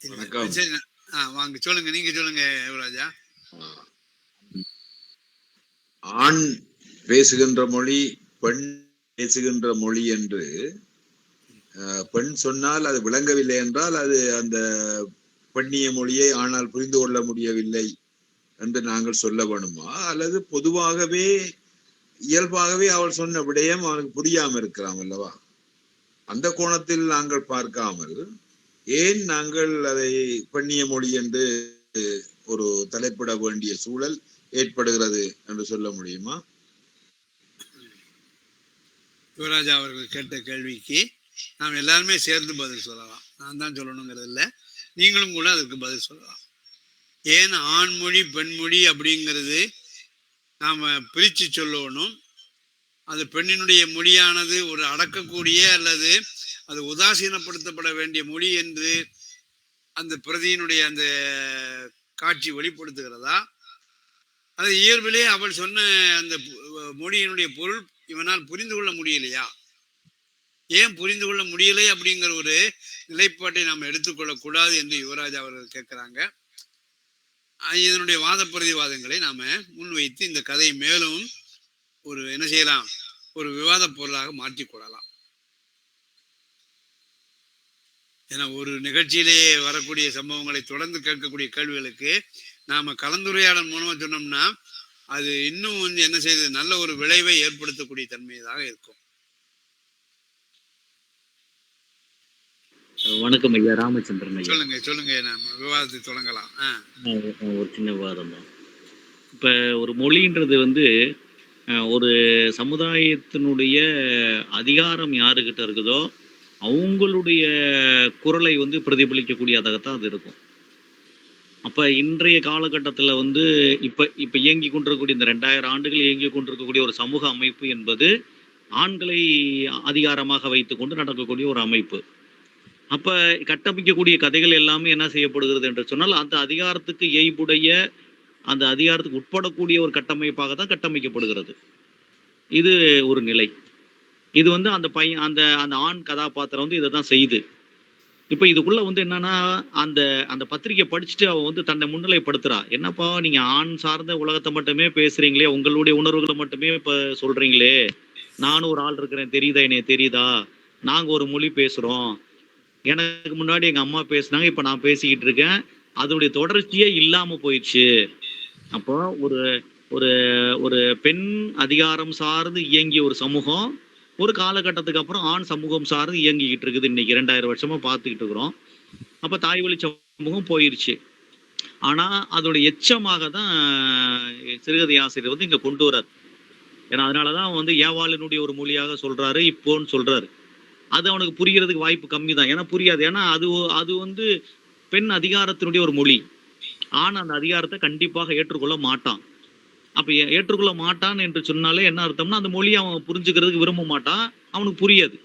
வணக்கம். சரி நான்- ஆ வாங்க. சொல்லுங்க. நீங்க சொல்லுங்க யுவராஜா. ஆண் பேசுகின்ற மொழி பெண் பேசுகின்ற மொழி என்று பெண் சொன்னால் அது விளங்கவில்லை என்றால் அது அந்த பெண்ணிய மொழியை ஆனால் புரிந்து கொள்ள முடியவில்லை என்று நாங்கள் சொல்ல வேணுமா? அல்லது பொதுவாகவே இயல்பாகவே அவள் சொன்ன விடயம் அவனுக்கு புரியாம இருக்கலாம் அல்லவா? அந்த கோணத்தில் நாங்கள் பார்க்காமல் ஏன் நாங்கள் அதை பெண்ணிய மொழி என்று ஒரு தலைப்பட வேண்டிய சூழல் ஏற்படுகிறது என்று சொல்ல முடியுமா? யுவராஜா அவர்கள் கேட்ட கேள்விக்கு நாம் எல்லாருமே சேர்ந்து பதில் சொல்லலாம். நான் தான் சொல்லணுங்கிறது இல்லை. நீங்களும் கூட அதுக்கு பதில் சொல்லலாம். ஏன் ஆண்மொழி பெண்மொழி அப்படிங்கிறது நாம் பிரித்து சொல்லணும். அது பெண்ணினுடைய மொழியானது ஒரு அடக்கக்கூடிய அல்லது அது உதாசீனப்படுத்தப்பட வேண்டிய மொழி என்று அந்த பிரதியினுடைய அந்த காட்சி வெளிப்படுத்துகிறதா? அது இயல்பிலே அவள் சொன்ன அந்த மொழியினுடைய பொருள் இவனால் புரிந்து கொள்ள முடியலையா? ஏன் புரிந்து கொள்ள முடியலை அப்படிங்கிற ஒரு நிலைப்பாட்டை நாம் எடுத்துக்கொள்ளக்கூடாது என்று யுவராஜ் அவர்கள் கேட்குறாங்க. இதனுடைய வாத பிரதிவாதங்களை நாம் முன்வைத்து இந்த கதையை மேலும் ஒரு என்ன செய்யலாம்? ஒரு விவாத பொருளாக மாற்றிக்கொள்ளலாம் கொள்ளலாம் ஏன்னா ஒரு நிகழ்ச்சியிலே வரக்கூடிய சம்பவங்களை தொடர்ந்து கேட்கக்கூடிய கேள்விகளுக்கு நாம கலந்துரையாடல் மூலமா சொன்னோம்னா அது இன்னும் வந்து என்ன செய்யுது நல்ல ஒரு விளைவை ஏற்படுத்தக்கூடிய தன்மையாக இருக்கும். வணக்கம் ஐயா ராமச்சந்திரன் ஐயா. சொல்லுங்க சொல்லுங்க நாம விவாதத்தை தொடங்கலாம். ஒரு சின்ன விவாதம். தான் இப்போ ஒரு மொழின்றது வந்து ஒரு சமுதாயத்தினுடைய அதிகாரம் யாருக்கிட்ட இருக்குதோ அவங்களுடைய குரலை வந்து பிரதிபலிக்கக்கூடியதாகத்தான் அது இருக்கும். அப்போ இன்றைய காலகட்டத்தில் வந்து இப்போ இப்போ இயங்கி கொண்டிருக்கக்கூடிய இந்த ரெண்டாயிரம் ஆண்டுகள் இயங்கி கொண்டிருக்கக்கூடிய ஒரு சமூக அமைப்பு என்பது ஆண்களை அதிகாரமாக வைத்துக்கொண்டு நடக்கக்கூடிய ஒரு அமைப்பு. அப்போ கட்டமைக்கக்கூடிய கதைகள் எல்லாமே என்ன செய்யப்படுகிறது என்று சொன்னால் அந்த அதிகாரத்துக்கு ஏய்புடைய அந்த அதிகாரத்துக்கு உட்படக்கூடிய ஒரு கட்டமைப்பாக தான் கட்டமைக்கப்படுகிறது. இது ஒரு நிலை. இது வந்து அந்த பையன் அந்த அந்த ஆண் கதாபாத்திரம் வந்து இதை தான் செய்யுது. இப்போ இதுக்குள்ள வந்து என்னன்னா அந்த அந்த பத்திரிக்கை படிச்சுட்டு அவ வந்து தன்னை முன்னிலைப்படுத்துறா. என்னப்பா நீங்க ஆண் சார்ந்த உலகத்தை மட்டுமே பேசுறீங்களே உங்களுடைய உணர்வுகளை மட்டுமே இப்ப சொல்றீங்களே? நானும் ஒரு ஆள் இருக்கிறேன் தெரியுதா என்னைய? தெரியுதா? நாங்க ஒரு மொழி பேசுறோம். எனக்கு முன்னாடி எங்க அம்மா பேசுனாங்க இப்ப நான் பேசிக்கிட்டு இருக்கேன். அதனுடைய தொடர்ச்சியே இல்லாம போயிடுச்சு. அப்போ ஒரு ஒரு ஒரு பெண் அதிகாரம் சார்ந்து இயங்கிய ஒரு சமூகம் ஒரு காலகட்டத்துக்கு அப்புறம் ஆண் சமூகம் சார்ந்து இயங்கிக்கிட்டு இருக்குது. இன்னைக்கு இரண்டாயிரம் வருஷமா பார்த்துக்கிட்டு இருக்கிறோம். அப்போ தாய் வழி சமூகம் போயிருச்சு. ஆனால் அதோட எச்சமாக தான் சிறுகதை ஆசிரியர் வந்து இங்கே கொண்டு வர்றார். ஏன்னா அதனாலதான் வந்து ஏவாளினுடைய ஒரு மொழியாக சொல்கிறாரு இப்போன்னு சொல்கிறாரு அது அவனுக்கு புரிகிறதுக்கு வாய்ப்பு கம்மி தான். ஏன்னா புரியாது. ஏன்னா அது அது வந்து பெண் அதிகாரத்தினுடைய ஒரு மொழி. ஆண் அந்த அதிகாரத்தை கண்டிப்பாக ஏற்றுக்கொள்ள மாட்டான். அப்ப ஏற்றுக்கொள்ள மாட்டான் என்று சொன்னாலே என்ன அர்த்தம்னா அந்த மொழியை அவன் புரிஞ்சுக்கிறதுக்கு விரும்ப மாட்டான். அவனுக்கு புரியாது.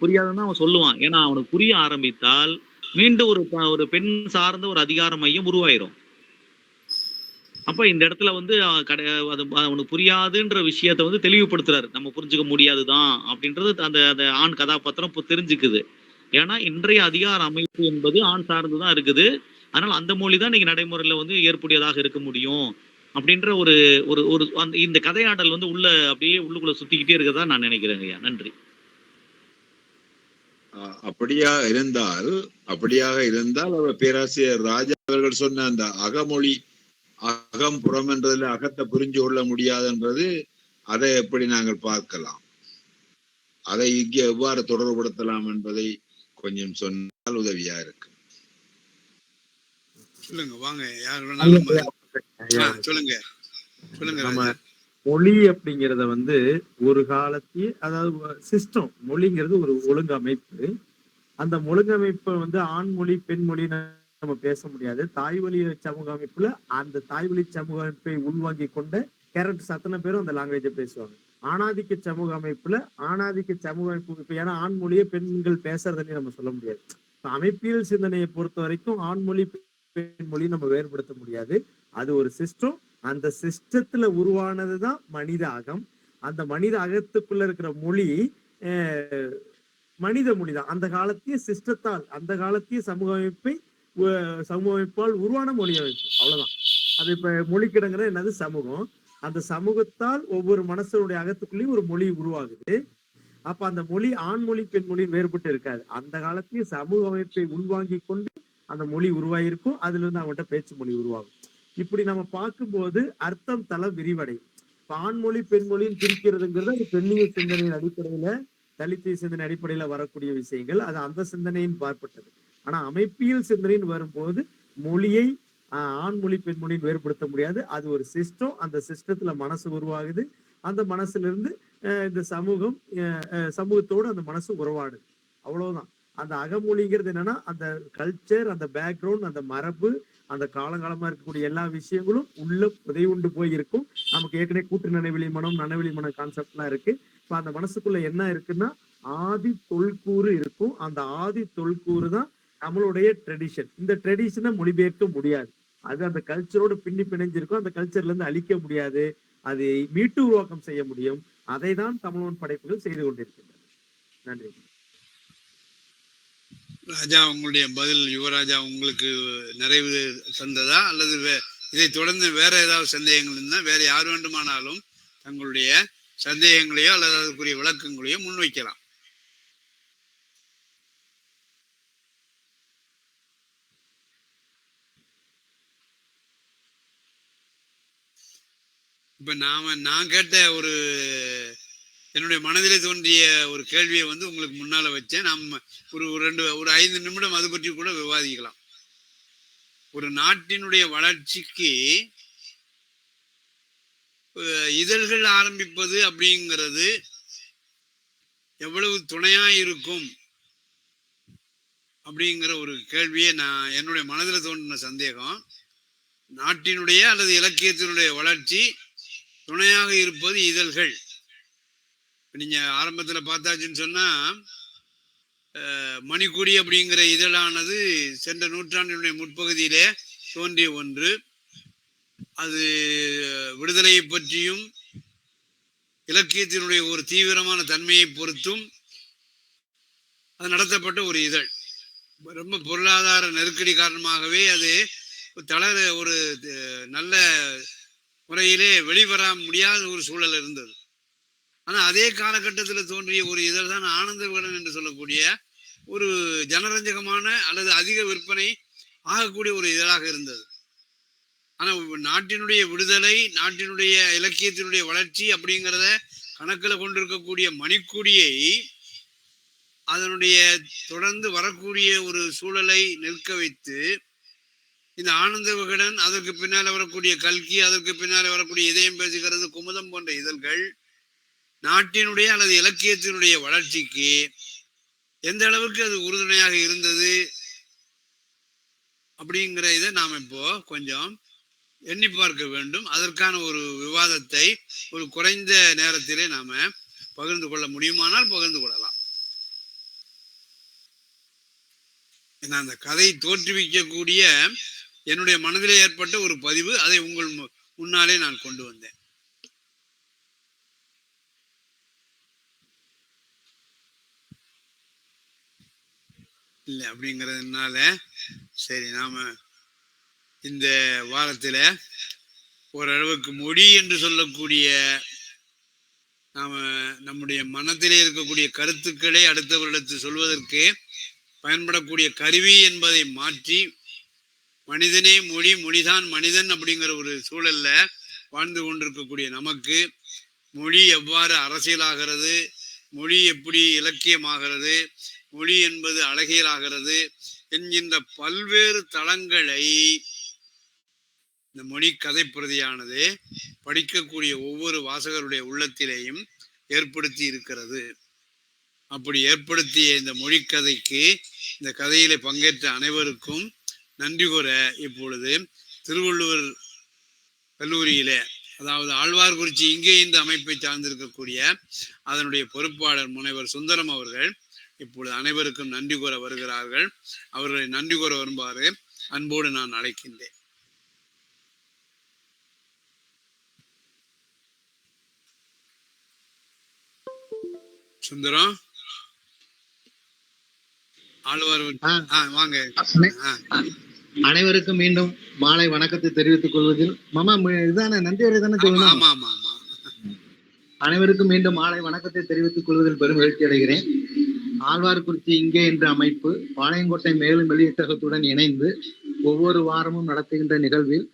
புரியாதுன்னு அவன் சொல்லுவான். ஏன்னா அவனுக்கு புரிய ஆரம்பித்தால் மீண்டும் ஒரு ஒரு பெண் சார்ந்த ஒரு அதிகார மையம் உருவாயிரும். அப்ப இந்த இடத்துல வந்து கடை அது அவனுக்கு புரியாதுன்ற விஷயத்த வந்து தெளிவுபடுத்துறாரு. நம்ம புரிஞ்சுக்க முடியாதுதான் அப்படின்றது அந்த அந்த ஆண் கதாபாத்திரம் இப்போ தெரிஞ்சுக்குது. ஏன்னா இன்றைய அதிகார அமைப்பு என்பது ஆண் சார்ந்துதான் இருக்குது. அதனால அந்த மொழி தான் இன்னைக்கு நடைமுறையில வந்து ஏற்புடையதாக இருக்க முடியும். அப்படின்ற ஒரு ஒரு ஒரு அந்த இந்த கதையாடல் வந்து உள்ள அப்படியே உள்ளுக்குள்ள சுத்திக்கிட்டே இருக்கதா நான் நினைக்கிறேங்க ஐயா. நன்றி. அஹ், அப்படியா இருந்தால் அப்படியாக இருந்தால் அவர் பேராசிரியர் ராஜா அவர்கள் சொன்ன அந்த அகமொழி அகம் புறம் என்றதுல அகத்தை புரிஞ்சு கொள்ள முடியாதுன்றது அதை எப்படி நாங்கள் பார்க்கலாம்? அதை இங்கே எவ்வாறு தொடர்புபடுத்தலாம் என்பதை பதில் சொன்னால் உதவியா இருக்கு சொல்லுங்க வாங்க யார் வேணாலும் சொல்லுங்க. சொல்லுங்க நம்ம ராஜா. மொழி அப்படிங்கறத வந்து ஒரு காலத்திய அதாவது சிஸ்டம் மொழிங்கிறது ஒரு ஒழுங்கமைப்பு. அந்த ஒழுங்கமைப்பை வந்து ஆண் மொழி பெண் மொழி நம்ம பேச முடியாது. தாய் வழி சமூக அமைப்புல அந்த தாய் வழி சமூக அமைப்பை உள்வாங்கி கொண்ட கேரக்டர்ஸ் அத்தனை பேரும் அந்த லாங்குவேஜை பேசுவாங்க. ஆணாதிக்க சமூக அமைப்புல ஆணாதிக்க சமூக அமைப்பு இப்ப ஏன்னா ஆண் மொழியை பெண்கள் பேசுறதுன்னு நம்ம சொல்ல முடியாது. அமைப்பியல் சிந்தனையை பொறுத்த வரைக்கும் ஆண் மொழி பெண் மொழி நம்ம வேறுபடுத்த முடியாது. அது ஒரு சிஸ்டம் அந்த சிஸ்டத்துல உருவானதுதான் மனித அகம் அந்த மனித அகத்துக்குள்ள இருக்கிற மொழி அஹ், மனித மொழி தான் அந்த காலத்திய சிஸ்டத்தால் அந்த காலத்திய சமூக அமைப்பை உ- சமூக அமைப்பால் உருவான மொழி அமைப்பு. அவ்வளவுதான். அது இப்ப மொழிக்கிடங்கிறது என்னது? சமூகம். அந்த சமூகத்தால் ஒவ்வொரு மனசனுடைய அகத்துக்குள்ளேயும் ஒரு மொழி உருவாகுது. அப்ப அந்த மொழி ஆண் மொழி பெண் மொழி வேறுபட்டு இருக்காது. அந்த காலத்திலேயே சமூக அமைப்பை உள்வாங்கி கொண்டு அந்த மொழி உருவாகிருக்கும் அதுல இருந்து அவங்கள்ட்ட பேச்சு மொழி உருவாகும். இப்படி நம்ம பார்க்கும்போது அர்த்தம் தளம் விரிவடையும் ஆண்மொழி பெண்மொழின்னு பிரிக்கிறதுங்கிறது அது பெண்ணிய சிந்தனையின் அடிப்படையில தலித்திய சிந்தனை அடிப்படையில வரக்கூடிய விஷயங்கள். அது அந்த சிந்தனையின் பார்ப்பட்டது. ஆனா அமைப்பியல் சிந்தனைன்னு வரும்போது மொழியை ஆண்மொழி பெண்மொழின்னு வேறுபடுத்த முடியாது. அது ஒரு சிஸ்டம் அந்த சிஸ்டத்துல மனசு உருவாகுது. அந்த மனசுல இருந்து இந்த சமூகம் சமூகத்தோடு அந்த மனசு உறவாடுது. அவ்வளவுதான். அந்த அகமொழிங்கிறது என்னன்னா அந்த கல்ச்சர் அந்த பேக்ரவுண்ட் அந்த மரபு அந்த காலங்காலமா இருக்கக்கூடிய எல்லா விஷயங்களும் உள்ள புதை உண்டு போயிருக்கும் நமக்கு ஏற்கனவே கூட்டு நனவெளி மனம் நனவெளி மனம் கான்செப்ட்லாம் இருக்கு. இப்ப அந்த மனசுக்குள்ள என்ன இருக்குன்னா ஆதி தொல்கூறு இருக்கும். அந்த ஆதி தொல்கூறு தான் நம்மளுடைய ட்ரெடிஷன் இந்த ட்ரெடிஷனை மொழிபெயர்க்க முடியாது. அது அந்த கல்ச்சரோட பின்னி பிணைஞ்சிருக்கும். அந்த கல்ச்சர்ல இருந்து அழிக்க முடியாது. அதை மீட்டு உருவாக்கம் செய்ய முடியும். அதை தான் தமிழன் படைப்புகள் செய்து கொண்டிருக்கின்றன. நன்றி. ராஜா உங்களுடைய பதில் யுவராஜா உங்களுக்கு நிறைவு தந்ததா? அல்லது வே- இதை தொடர்ந்து வேற ஏதாவது சந்தேகங்கள் இருந்தால் வேற யார் வேண்டுமானாலும் தங்களுடைய சந்தேகங்களையோ அல்லது அதுக்குரிய விளக்கங்களையோ முன்வைக்கலாம். இப்ப நாம நான் கேட்ட ஒரு என்னுடைய மனதிலே தோன்றிய ஒரு கேள்வியை வந்து உங்களுக்கு முன்னால் வச்சேன். நம்ம ஒரு ஒரு ரெண்டு ஒரு ஐந்து நிமிடம் அது பற்றி கூட விவாதிக்கலாம். ஒரு நாட்டினுடைய வளர்ச்சிக்கு இதழ்கள் ஆரம்பிப்பது அப்படிங்கிறது எவ்வளவு துணையா இருக்கும் அப்படிங்கிற ஒரு கேள்வியை நான் என்னுடைய மனதில் தோன்றின சந்தேகம். நாட்டினுடைய அல்லது இலக்கியத்தினுடைய வளர்ச்சி துணையாக இருப்பது இதழ்கள். நீங்கள் நீங்க ஆரம்பத்துல பார்த்தாச்சுன்னு சொன்னா மணிக்குடி அப்படிங்கிற இதழானது சென்ற நூற்றாண்டினுடைய முற்பகுதியிலே தோன்றிய ஒன்று. அது விடுதலையை பற்றியும் இலக்கியத்தினுடைய ஒரு தீவிரமான தன்மையை பொறுத்தும் அது நடத்தப்பட்ட ஒரு இதழ். ரொம்ப பொருளாதார நெருக்கடி காரணமாகவே அது தளர ஒரு நல்ல முறையிலே வெளிவர முடியாத ஒரு சூழல் இருந்தது. ஆனா அதே காலகட்டத்தில் தோன்றிய ஒரு இதழ் தான் ஆனந்த விகடன் என்று சொல்லக்கூடிய ஒரு ஜனரஞ்சகமான அல்லது அதிக விற்பனை ஆகக்கூடிய ஒரு இதழாக இருந்தது. ஆனா நாட்டினுடைய விடுதலை நாட்டினுடைய இலக்கியத்தினுடைய வளர்ச்சி அப்படிங்கிறத கணக்கில் கொண்டிருக்கக்கூடிய மணிக்கூடியை அதனுடைய தொடர்ந்து வரக்கூடிய ஒரு சூழலை நிற்க வைத்து இந்த ஆனந்த விகடன் அதற்கு பின்னால் வரக்கூடிய கல்கி அதற்கு பின்னால் வரக்கூடிய இதயம் பேசுகிறது குமுதம் போன்ற இதழ்கள் நாட்டினுடைய அல்லது இலக்கியத்தினுடைய வளர்ச்சிக்கு எந்த அளவுக்கு அது உறுதுணையாக இருந்தது அப்படிங்கிற இதை நாம் இப்போ கொஞ்சம் எண்ணி பார்க்க வேண்டும். அதற்கான ஒரு விவாதத்தை ஒரு குறைந்த நேரத்திலே நாம பகிர்ந்து கொள்ள முடியுமானால் பகிர்ந்து கொள்ளலாம். ஏன்னா அந்த கதை தோற்றுவிக்கக்கூடிய என்னுடைய மனதிலே ஏற்பட்ட ஒரு பதிவு. அதை உங்கள் மு- முன்னாலே நான் கொண்டு வந்தேன். இல்லை அப்படிங்கிறதுனால சரி நாம் இந்த வாரத்தில் ஓரளவுக்கு மொழி என்று சொல்லக்கூடிய நாம் நம்முடைய மனத்திலே இருக்கக்கூடிய கருத்துக்களை அடுத்தவரிடத்து சொல்வதற்கு பயன்படக்கூடிய கருவி என்பதை மாற்றி மனிதனே மொழி மொழிதான் மனிதன் அப்படிங்கிற ஒரு சூழல்ல வாழ்ந்து கொண்டிருக்கக்கூடிய நமக்கு மொழி எவ்வாறு அரசியலாகிறது மொழி எப்படி இலக்கியமாகிறது மொழி என்பது அழகியலாகிறது என்கின்ற பல்வேறு தளங்களை இந்த மொழி கதை பிரதியானது படிக்கக்கூடிய ஒவ்வொரு வாசகருடைய உள்ளத்திலேயும் ஏற்படுத்தி இருக்கிறது. அப்படி ஏற்படுத்திய இந்த மொழிக்கதைக்கு இந்த கதையிலே பங்கேற்ற அனைவருக்கும் நன்றி கூற இப்பொழுது திருவள்ளுவர் கல்லூரியிலே அதாவது ஆழ்வார்குறிச்சி இங்கே இந்த அமைப்பை சார்ந்திருக்கக்கூடிய அதனுடைய பொறுப்பாளர் முனைவர் சுந்தரம் அவர்கள் இப்பொழுது அனைவருக்கும் நன்றி கூற வருகிறார்கள். அவர்களை நன்றி கூற வருமாறு அன்போடு நான் அழைக்கின்றேன். சுந்தரம்? ஆழ்வார் வாங்க. அனைவருக்கும் மீண்டும் மாலை வணக்கத்தை தெரிவித்துக் கொள்வதில் மாமா இதானே நன்றி உரை தானே சொல்லணும் ஆமா ஆமா ஆமா. அனைவருக்கும் மீண்டும் மாலை வணக்கத்தை தெரிவித்துக் கொள்வதில் பெரும் மகிழ்ச்சி அடைகிறேன். ஆழ்வார்குறிச்சி இங்கே என்ற அமைப்பு பாளையங்கோட்டை மேலும் வெளியிட்டகத்துடன் இணைந்து ஒவ்வொரு வாரமும் நடத்துகின்ற நிகழ்வில்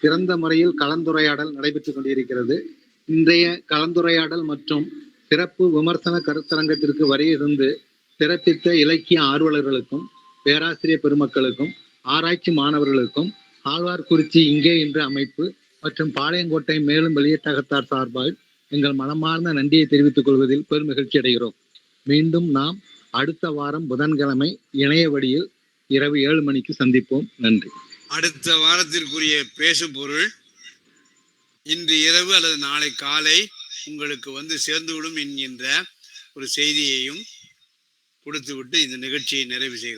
சிறந்த முறையில் கலந்துரையாடல் நடைபெற்றுக் கொண்டிருக்கிறது. இன்றைய கலந்துரையாடல் மற்றும் சிறப்பு விமர்சன கருத்தரங்கத்திற்கு வரையிருந்து சிறப்பித்த இலக்கிய ஆர்வலர்களுக்கும் பேராசிரியர் பெருமக்களுக்கும் ஆராய்ச்சி மாணவர்களுக்கும் ஆழ்வார்குறிச்சி இங்கே என்ற அமைப்பு மற்றும் பாளையங்கோட்டை மேலும் வெளியீட்டகத்தார் சார்பாக எங்கள் மனமார்ந்த நன்றியை தெரிவித்துக் கொள்வதில் பெரும் மகிழ்ச்சி அடைகிறோம். மீண்டும் நாம் அடுத்த வாரம் புதன்கிழமை இணைய வழியில் இரவு ஏழு மணிக்கு சந்திப்போம். நன்றி. அடுத்த வாரத்திற்குரிய பேசு பொருள் இன்று இரவு அல்லது நாளை காலை உங்களுக்கு வந்து சேர்ந்துவிடும் என்கின்ற ஒரு செய்தியையும் கொடுத்துவிட்டு இந்த நிகழ்ச்சியை நிறைவு செய்கிறோம்.